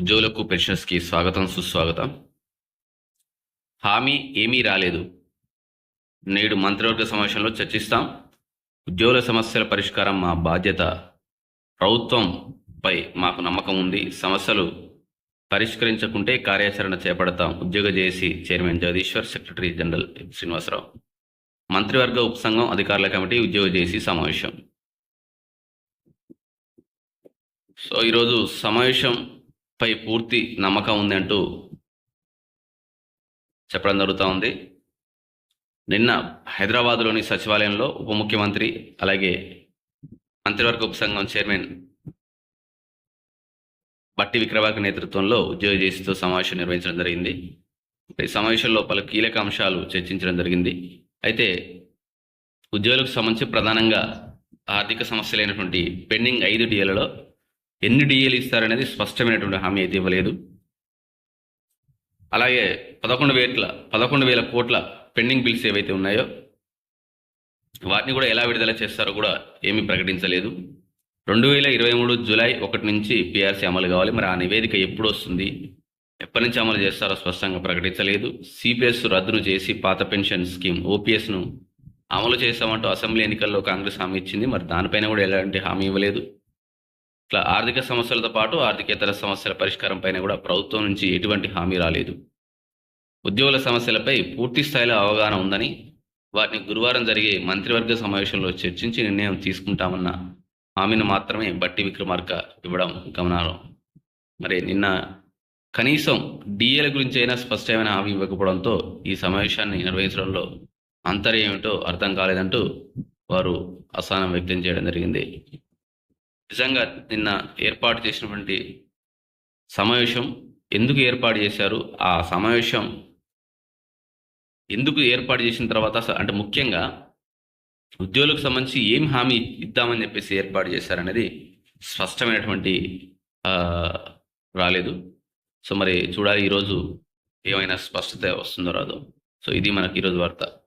ఉద్యోగులకు పెన్షన్స్కి స్వాగతం సుస్వాగతం. హామీ ఏమీ రాలేదు. నేడు మంత్రివర్గ సమావేశంలో చర్చిస్తాం. ఉద్యోగుల సమస్యల పరిష్కారం మా బాధ్యత. ప్రభుత్వంపై మాకు నమ్మకం ఉంది. సమస్యలు పరిష్కరించకుంటే కార్యాచరణ చేపడతాం. ఉద్యోగ JAC chairman Jagadishwar secretary general Srinivasarao. మంత్రివర్గ ఉపసంఘం అధికారుల కమిటీ ఉద్యోగ జేఏసీ సమావేశం. సో ఈరోజు సమావేశం పై పూర్తి నమ్మకం ఉంది అంటూ చెప్పడం జరుగుతూ ఉంది. నిన్న హైదరాబాద్లోని సచివాలయంలో ఉప ముఖ్యమంత్రి అలాగే మంత్రివర్గ ఉపసంఘం చైర్మన్ బట్టి విక్రమార్క నేతృత్వంలో ఉద్యోగ చేసితో సమావేశం నిర్వహించడం జరిగింది. ఈ సమావేశంలో పలు కీలక అంశాలు చర్చించడం జరిగింది. అయితే ఉద్యోగులకు సంబంధించి ప్రధానంగా ఆర్థిక సమస్యలైనటువంటి పెండింగ్ ఐదు డిఏలలో ఎన్ని డిఏలు ఇస్తారనేది స్పష్టమైనటువంటి హామీ అయితే ఇవ్వలేదు. అలాగే పదకొండు వేల పదకొండు వేల కోట్ల పెండింగ్ బిల్స్ ఏవైతే ఉన్నాయో వాటిని కూడా ఎలా విడుదల చేస్తారో కూడా ఏమీ ప్రకటించలేదు. రెండు వేల ఇరవై మూడు జూలై ఒకటి నుంచి పిఆర్సీ అమలు కావాలి. మరి ఆ నివేదిక ఎప్పుడు వస్తుంది? ఎప్పటి నుంచి అమలు చేస్తారో స్పష్టంగా ప్రకటించలేదు. సిపిఎస్ రద్దును చేసి పాత పెన్షన్ స్కీమ్ ఓపీఎస్ను అమలు చేస్తామంటూ అసెంబ్లీ ఎన్నికల్లో కాంగ్రెస్ హామీ ఇచ్చింది. మరి దానిపైన కూడా ఎలాంటి హామీ ఇవ్వలేదు. ఇట్లా ఆర్థిక సమస్యలతో పాటు ఆర్థికేతర సమస్యల పరిష్కారం పైన కూడా ప్రభుత్వం నుంచి ఎటువంటి హామీ రాలేదు. ఉద్యోగుల సమస్యలపై పూర్తి స్థాయిలో అవగాహన ఉందని వాటిని గురువారం జరిగే మంత్రివర్గ సమావేశంలో చర్చించి నిర్ణయం తీసుకుంటామన్న హామీని మాత్రమే బట్టి విక్రమార్క ఇవ్వడం గమనార్హం. మరి నిన్న కనీసం డిఏల గురించి అయినా స్పష్టమైన హామీ ఇవ్వకపోవడంతో ఈ సమావేశాన్ని నిర్వహించడంలో అంతర్యం ఏమిటో అర్థం కాలేదంటూ వారు అసహనం వ్యక్తం చేయడం జరిగింది. నిజంగా నిన్న ఏర్పాటు చేసినటువంటి సమావేశం ఎందుకు ఏర్పాటు చేశారు? ఆ సమావేశం ఎందుకు ఏర్పాటు చేసిన తర్వాత అంటే ముఖ్యంగా ఉద్యోగులకు సంబంధించి ఏం హామీ ఇద్దామని చెప్పేసి ఏర్పాటు చేశారనేది స్పష్టమైనటువంటి రాలేదు. సో మరి చూడాలి ఈరోజు ఏమైనా స్పష్టత వస్తుందో రాదో. సో ఇది మనకి ఈరోజు వార్త.